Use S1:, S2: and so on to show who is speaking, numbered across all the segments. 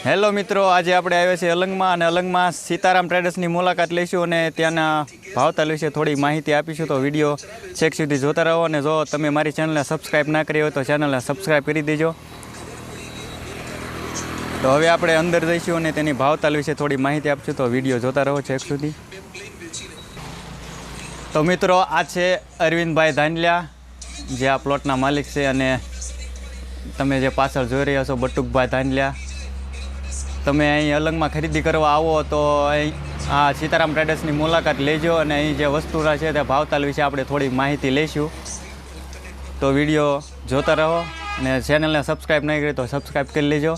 S1: Hello મિત્રો, આજે આપણે આવ્યા છીએ અલંગમાં અને અલંગમાં સીતારામ ટ્રેડર્સની મુલાકાત લઈશું અને ત્યાંના ભાવતાલ વિશે થોડી માહિતી આપીશું. તો વીડિયો છેક સુધી જોતા રહો અને જો તમે મારી ચેનલને સબસ્ક્રાઈબ ના કરી હોય તો ચેનલને સબસ્ક્રાઈબ કરી દેજો. તો હવે આપણે અંદર જઈશું અને તેની ભાવતાલ વિશે થોડી માહિતી આપશું. તો વીડિયો જોતા રહો છેક સુધી. તો મિત્રો, આ છે અરવિંદભાઈ ધાંડલિયા, જે આ પ્લોટના માલિક છે અને તમે જે પાછળ જોઈ રહ્યા છો, બટુકભાઈ ધાંડલિયા. તમે અહીં અલંગમાં ખરીદી કરવા આવો તો અહીં આ સીતારામ ટ્રેડર્સની મુલાકાત લેજો અને અહીં જે વસ્તુના છે તે ભાવતાલ વિશે આપણે થોડી માહિતી લઈશું. તો વીડિયો જોતા રહો અને ચેનલને સબસ્ક્રાઈબ નહીં કરી તો સબસ્ક્રાઈબ કરી લેજો.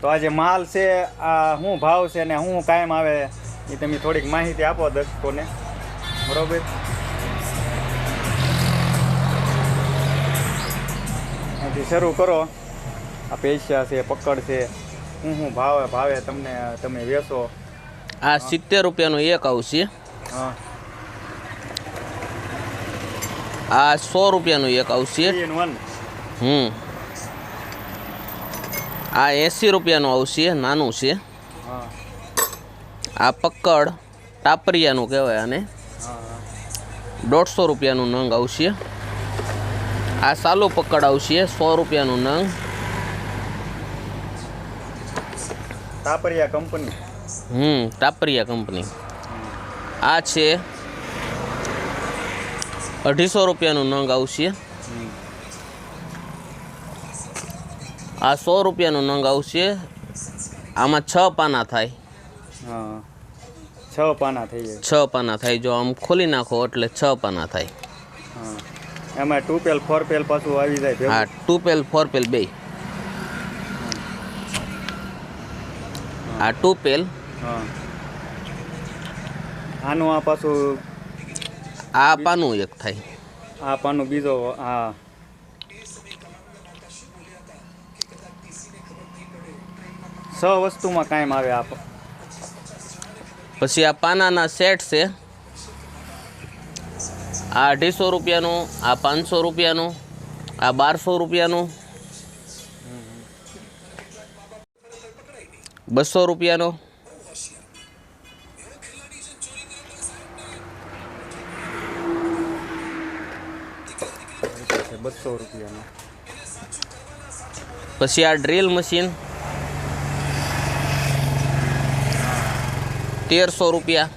S1: તો આ જે માલ છે, આ શું ભાવ છે ને શું કાયમ આવે, એ તમે થોડીક માહિતી આપો દર્શકોને. બરોબર? અહીંથી શરૂ કરો. આ પૈસા છે પકડ છે. હું હું ભાવે ભાવે તમને તમે વેચો.
S2: આ સિત્તેર રૂપિયાનું એક આવશે.
S1: હા.
S2: આ સો રૂપિયાનું એક આવશે. હમ. આ એંસી રૂપિયાનું આવશે નાનું છે.
S1: હા.
S2: આ પક્કડ ટાપરિયાનું કહેવાય
S1: હા.
S2: દોઢસો રૂપિયાનું નંગ આવશે. આ સાલો પકડ આવશે સો રૂપિયાનું નંગ.
S1: તાપરિયા કંપની.
S2: હમ તાપરિયા કંપની. આ છે અઢીસો રૂપિયાનું નંગ આવશે. આ સો રૂપિયાનું નંગ આવશે. આમાં છ પાના થાય.
S1: છ પાના થઈ
S2: છ પાના થાય. જો આમ ખોલી નાખો એટલે છ પાના થાય.
S1: હા. એમાં ટુ પેલ ફોર પેલ પાછું આવી જાય હા
S2: આ ટુ પેલ ફોર પેલ બે. આ ટુ પેલ
S1: હા. આનું આ પાછું
S2: આ પાનું એક થાય.
S1: આ પાનું બીજો આ છ વસ્તુમાં કાયમ આવે આ
S2: પછી આ પાનાના સેટ છે. આ અઢીસો રૂપિયાનું આ પાંચસો રૂપિયાનું આ બારસો રૂપિયાનું. બસો રૂપિયાનો.
S1: બસો રૂપિયાનો.
S2: પછી આ ડ્રીલ મશીન. તેરસો રૂપિયા.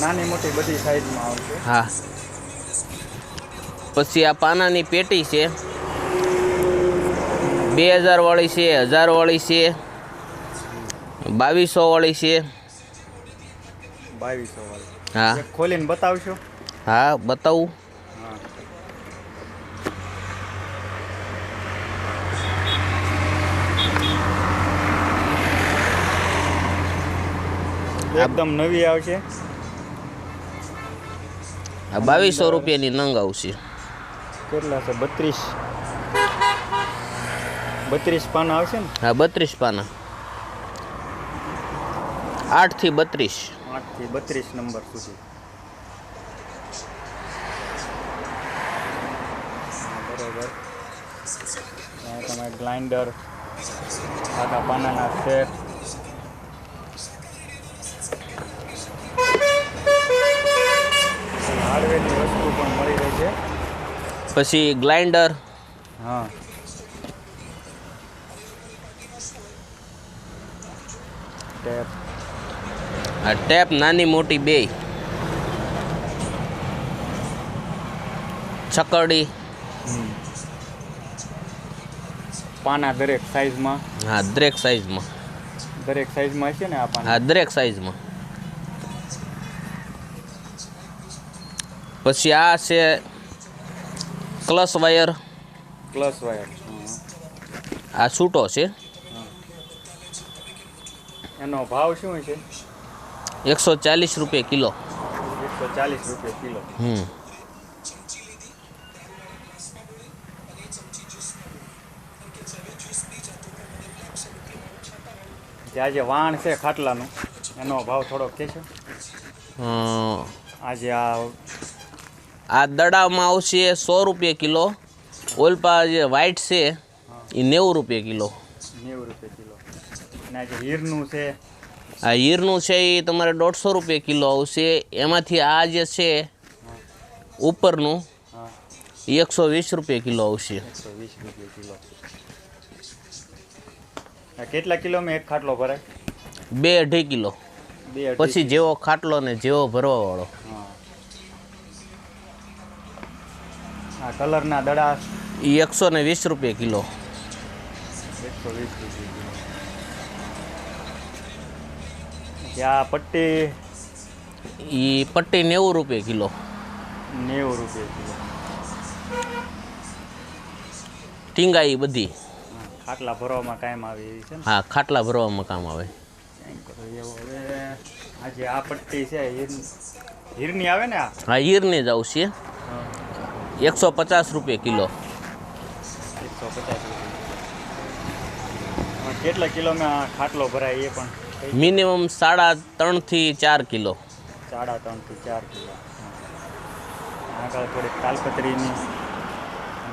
S1: નાની મોટી બધી સાઈઝમાં આવશે.
S2: હા. પછી આ પાનાની પેટી છે. બે હજાર વાળી છે હજાર વાળી છે બાવીસો વાળી છે. હા.
S1: ખોલીને બતાવશો?
S2: હા બતાવું.
S1: એકદમ નવી આવશે.
S2: આ બાવીસો રૂપિયાની નંગ આવશે
S1: કેટલા છે? બત્રીસ. બત્રીસ પાના આવશે ને?
S2: હા બત્રીસ પાના. આઠથી બત્રીસ.
S1: આઠથી બત્રીસ નંબર સુધી. બરોબર. તમે ગ્લાઇન્ડર આખા પાનાના સેટ.
S2: પછી ગ્લાઇન્ડર.
S1: હા. ટેપ
S2: આ ટેપ નાની મોટી બે. છકડી
S1: પાના દરેક સાઈઝમાં
S2: હા દરેક સાઈઝમાં
S1: દરેક સાઈઝમાં છે ને આ પાના?
S2: હા દરેક સાઈઝમાં પછી આ છે ક્લસ વાયર
S1: પ્લસ વાયર
S2: આ છૂટો છે.
S1: એનો ભાવ શું છે?
S2: એકસો ચાલીસ રૂપિયા કિલો.
S1: એકસો ચાલીસ રૂપિયા કિલો.
S2: હમ.
S1: જે આજે વાણ છે ખાટલાનું એનો ભાવ થોડોક કહેશો
S2: અ,
S1: આજે આ
S2: આ દડામાં આવશે સો રૂપિયા કિલો. ઓલપા જે વ્હાઈટ છે એ નેવું રૂપિયા કિલો.
S1: નેવું રૂપિયા કિલો. અને જે હીરનું છે
S2: આ હીરનું છે એ તમારે દોઢસો રૂપિયા કિલો આવશે. એમાંથી આ જે છે ઉપરનું એકસો વીસ રૂપિયા કિલો આવશે.
S1: એકસો વીસ રૂપિયા કિલો. કેટલા કિલોમાં એક ખાટલો ભરાય?
S2: બે અઢી કિલો. પછી જેવો ખાટલો ને જેવો ભરવાવાળો.
S1: હા. આ કલરના દડા
S2: એ એકસો ને વીસ રૂપિયા કિલો.
S1: એકસો વીસ રૂપિયા આ પટ્ટી
S2: એ પટ્ટી નેવું રૂપિયા કિલો.
S1: નેવું રૂપિયા કિલો.
S2: ટીંગા એ બધી
S1: ખાટલા ભરવામાં કામ આવે એવી છે
S2: હા ખાટલા ભરવામાં કામ આવે.
S1: આજે હવે આ જે આ પટ્ટી છે હીરની આવે ને
S2: હા હીરની જ આવશે. એકસો પચાસ રૂપિયા કિલો.
S1: એકસો પચાસ રૂપિયા કેટલા કિલોમાં ખાટલો ભરાય એ પણ?
S2: મિનિમમ સાડા ત્રણથી ચાર કિલો.
S1: સાડા ત્રણથી ચાર કિલો. આગળ થોડીક તાલપત્રીની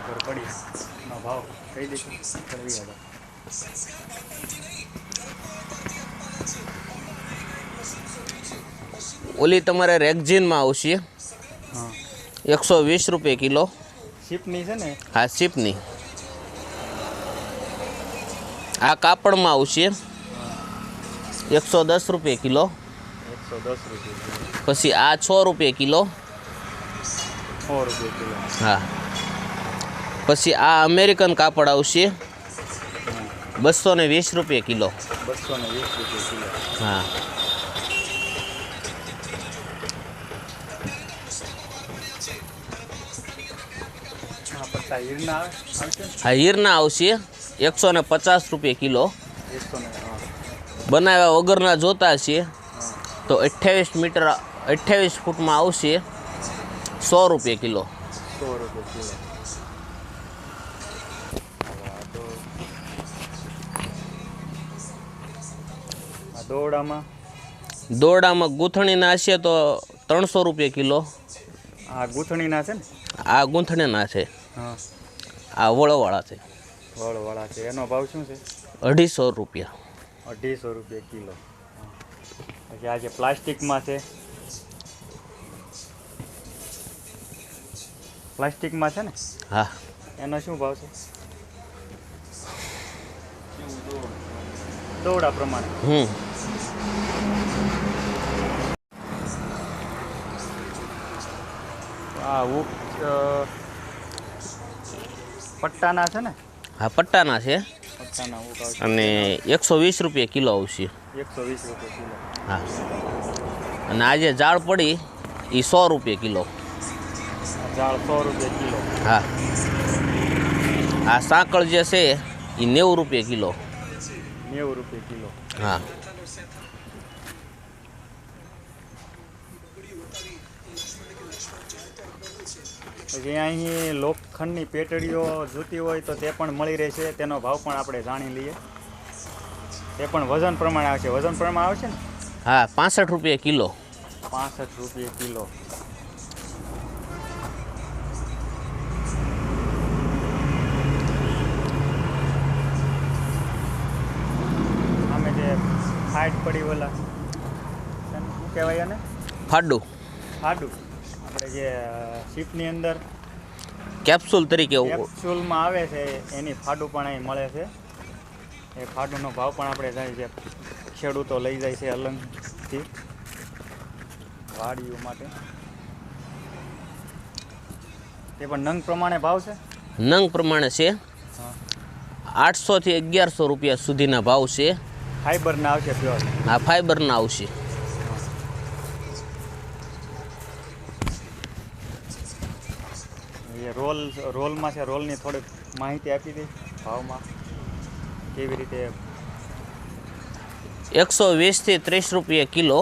S1: ખબર પડી. ભાવ કહી દઈશું કરવી આગળ
S2: ઓલી તમારે રેગઝીનમાં આવશે. એકસો વીસ રૂપિયા કિલો.
S1: શીપની છે ને?
S2: હા સીપની આ કાપડમાં આવશે. એકસો દસ રૂપિયા કિલો.
S1: એકસો દસ રૂપિયા
S2: પછી આ છ રૂપિયા કિલો.
S1: સો રૂપિયા કિલો.
S2: હા. પછી આ અમેરિકન કાપડ આવશે. બસો ને વીસ રૂપિયા કિલો.
S1: બસો ને વીસ રૂપિયા કિલો.
S2: હા.
S1: હા હીરના આવશે.
S2: એકસો ને પચાસ રૂપિયા કિલો. બનાવ્યા વગરના જોતા છે. તો અઠ્યાવીસ મીટર અઠ્યાવીસ ફૂટમાં આવશે. સો રૂપિયા કિલો.
S1: સો રૂપિયા કિલો દોરડામાં
S2: દોરડામાં ગૂંથણીના છે તો ત્રણસો રૂપિયા કિલો.
S1: આ ગૂંથણીના છે ને?
S2: આ ગૂંથણીના છે. આ વળોવાળા છે.
S1: વળવાળા છે. એનો ભાવ શું છે?
S2: અઢીસો રૂપિયા.
S1: અઢીસો રૂપિયા કિલો. પછી આ જે પ્લાસ્ટિકમાં છે પ્લાસ્ટિકમાં છે ને?
S2: હા.
S1: એનો શું ભાવ છે? દોડા પ્રમાણે.
S2: હમ.
S1: આ ઉપ પટ્ટાના છે ને?
S2: હા પટ્ટાના છે. અને એકસો વીસ રૂપિયા કિલો આવશે.
S1: એકસો વીસ રૂપિયા કિલો.
S2: હા. અને આ જે જાળ પડી એ સો રૂપિયા કિલો.
S1: ઝાડ જાળ સો રૂપિયા કિલો.
S2: હા. આ સાંકળ જે છે એ નેવું રૂપિયા કિલો.
S1: નેવું રૂપિયા કિલો.
S2: હા.
S1: પછી અહીં લોખંડની પેટડીઓ જોતી હોય તો તે પણ મળી રહેશે તેનો ભાવ પણ આપણે જાણી લઈએ. તે પણ વજન પ્રમાણે આવશે. વજન પ્રમાણે આવશે ને?
S2: હા પાસઠ રૂપિયા કિલો.
S1: પાસઠ રૂપિયા કિલો. અમે જે ફાઇટ પડી ઓલા શું કહેવાય એને?
S2: ફાડું.
S1: આપણે જે શીપની અંદર
S2: કેપ્સ્યુલ તરીકે
S1: કેપ્સ્યુલમાં આવે છે એની ફાડું પણ અહીં મળે છે. એ ફાડુનો ભાવ પણ આપણે જાણીએ છીએ. ખેડૂતો લઈ જાય છે અલંગથી. વાડીઓ માટે. તે પણ નંગ પ્રમાણે ભાવ છે?
S2: નંગ પ્રમાણે છે.
S1: હા.
S2: આઠસોથી અગિયારસો રૂપિયા સુધીના ભાવ છે.
S1: ફાઈબરના આવશે પ્યોર?
S2: આ ફાઈબરના આવશે
S1: એ રોલ રોલમાં છે. રોલની થોડીક માહિતી આપી દઈ ભાવમાં કેવી રીતે
S2: એકસો વીસથી ત્રીસ રૂપિયા કિલો.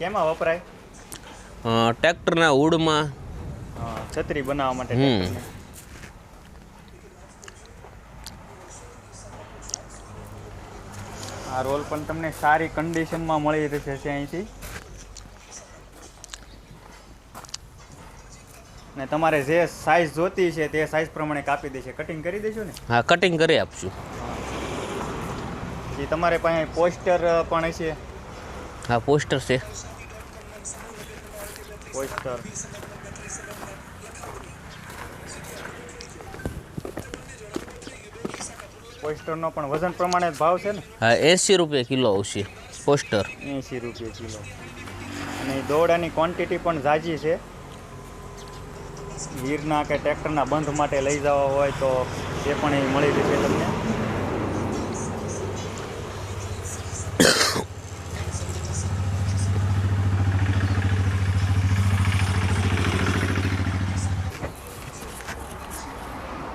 S1: કેમાં વપરાય?
S2: ટ્રેક્ટરના
S1: ઉડમાં છત્રી બનાવવા માટે આ રોલ પણ તમને સારી કન્ડિશનમાં મળી રહેશે અહીંથી. અને તમારે જે સાઈઝ જોતી છે તે સાઇઝ પ્રમાણે કાપી દેશે. કટિંગ કરી દેશો ને?
S2: હા કટિંગ કરી આપશું.
S1: પછી તમારે પાસે પોસ્ટર પણ છે
S2: હા પોસ્ટર છે.
S1: પોસ્ટર. પોસ્ટરનો પણ વજન પ્રમાણે જ ભાવ છે ને?
S2: હા એંસી રૂપિયા કિલો આવશે પોસ્ટર.
S1: એંસી રૂપિયા કિલો. અને દોડાની ક્વોન્ટિટી પણ ઝાઝી છે. ગીરના કે ટ્રેક્ટરના બંધ માટે લઈ જવા હોય તો એ પણ એ મળી જશે તમને.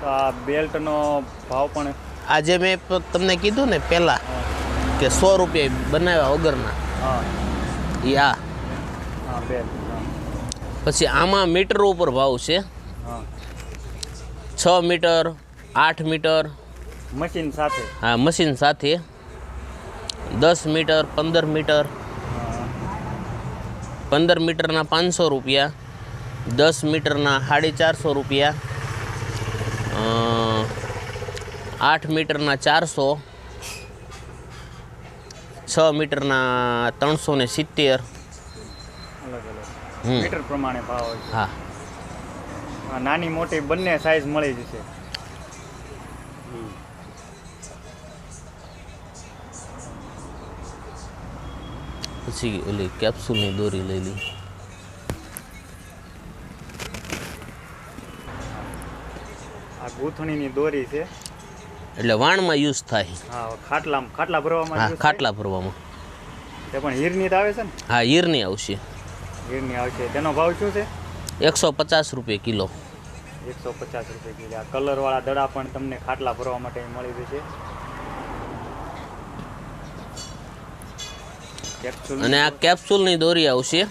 S1: તો આ બેલ્ટનો ભાવ પણ
S2: આજે મેં તમને કીધું ને પહેલાં કે સો રૂપિયા બનાવ્યા વગરના.
S1: હા.
S2: એ આ.
S1: હા બેલ્ટ.
S2: પછી આમાં મીટર ઉપર ભાવ છે. છ મીટર આઠ મીટર.
S1: મશીન સાથે?
S2: હા મશીન સાથે. દસ મીટર પંદર મીટર. પંદર મીટરના પાંચસો રૂપિયા. દસ મીટરના સાડી ચારસો રૂપિયા. આઠ મીટરના ચારસો. છ મીટરના ત્રણસો ને સિત્તેર.
S1: મીટર પ્રમાણે ભાવ હોય છે.
S2: હા.
S1: નાની મોટી બંને સાઈઝ મળી જશે.
S2: પછી ઓલી કેપ્સ્યુલની દોરી લઈ લી.
S1: આ ગૂંથણીની દોરી છે.
S2: એટલે વાણમાં યુઝ થાય.
S1: હા ખાટલા ખાટલા ભરવામાં
S2: હા ખાટલા ભરવામાં.
S1: તે પણ હીરની જ આવે છે ને?
S2: હા હીરની આવશે.
S1: હીરની આવશે. તેનો ભાવ શું છે?
S2: એકસો પચાસ રૂપિયા કિલો.
S1: એકસો પચાસ રૂપિયા કિલો. આ કલરવાળા દડા પણ તમને ખાટલા ભરવા માટે મળી જશે.
S2: અને આ કેપ્સ્યુલની દોરી આવશે.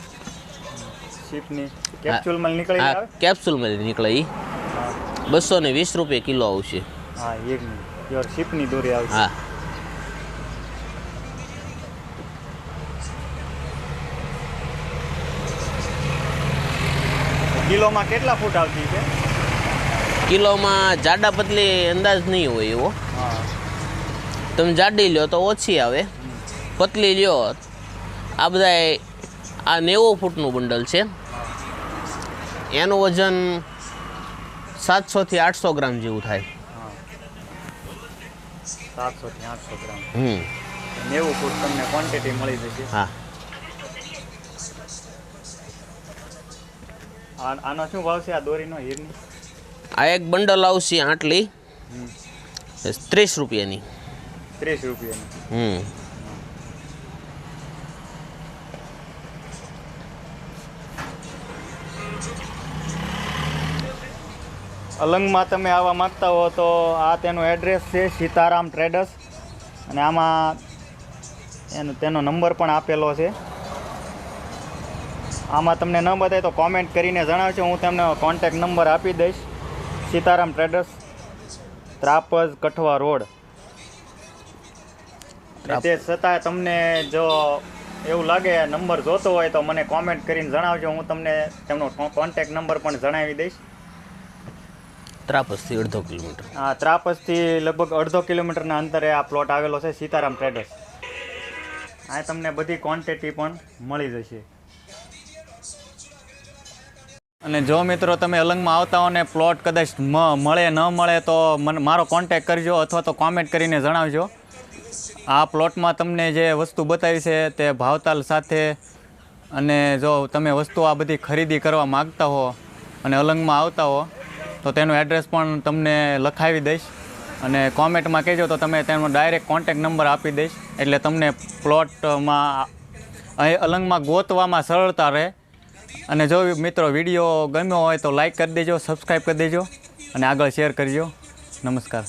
S1: કેપ્સુલ કેપ્સ્યુલમાં નીકળી
S2: આ કેપ્સ્યુલમાં નીકળે. એ બસો ને વીસ રૂપિયા કિલો આવશે.
S1: હા એક ની શીપની દોરી આવશે.
S2: હા.
S1: કિલોમાં કેટલા ફૂટ આવતી છે?
S2: કિલોમાં જાડા પતલી અંદાજ નહીં હોય એવો. તમે જાડી લ્યો તો ઓછી આવે. પતલી લ્યો આ બધા આ નેવું ફૂટનું બંડલ છે. એનું વજન સાતસોથી આઠસો ગ્રામ જેવું થાય.
S1: સાતસોથી સાતસો આઠસો ગ્રામ.
S2: હમ.
S1: નેવું ફૂટ તમને ક્વોન્ટિટી મળી જશે.
S2: હા.
S1: આનો શું ભાવ છે? આ દોરીનો હીરની?
S2: આ એક બંડલ આવશે આટલી. ત્રીસ રૂપિયાની.
S1: ત્રીસ રૂપિયાની.
S2: હમ.
S1: અલંગમાં તમે આવવા માંગતા હો તો આ તેનું એડ્રેસ છે સીતારામ ટ્રેડર્સ અને આમાં એનો તેનો નંબર પણ આપેલો છે. આમાં તમને ન બતાવે તો કોમેન્ટ કરીને જણાવજો. હું તમને કોન્ટેક નંબર આપી દઈશ. Sitaram traders Trapaj Kathwa road. તે છતાં તમને જો એવું લાગે નંબર જોતો હોય તો મને કોમેન્ટ કરીને જણાવજો. હું તમને તેમનો કોન્ટેક નંબર પણ જણાવી દઈશ.
S2: ત્રાપસથી અડધો કિલોમીટર.
S1: આ ત્રાપસથી લગભગ અડધો કિલોમીટરના અંતરે આ પ્લોટ આવેલો છે સીતારામ ટ્રેડર્સ આ તમને બધી ક્વોન્ટિટી પણ મળી જશે. અને જો મિત્રો તમે અલંગમાં આવતા હો ને પ્લોટ કદાચ મળે, ન મળે તો મને મારો કોન્ટેક કરજો અથવા તો કોમેન્ટ કરીને જણાવજો. આ પ્લોટમાં તમને જે વસ્તુ બતાવી છે તે ભાવતાલ સાથે અને જો તમે વસ્તુ આ બધી ખરીદી કરવા માગતા હો અને અલંગમાં આવતા હો, તો તેનું એડ્રેસ પણ તમને લખાવી દઈશ. અને કોમેન્ટમાં કહેજો તો તમે તેનો ડાયરેક્ટ કોન્ટેક નંબર આપી દઈશ. એટલે તમને પ્લોટમાં અહીં અલંગમાં ગોતવામાં સરળતા રહે. અને જો મિત્રો વીડિયો ગમ્યો હોય તો લાઈક કરી દેજો સબસ્ક્રાઈબ કરી દેજો અને આગળ શેર કરજો. નમસ્કાર.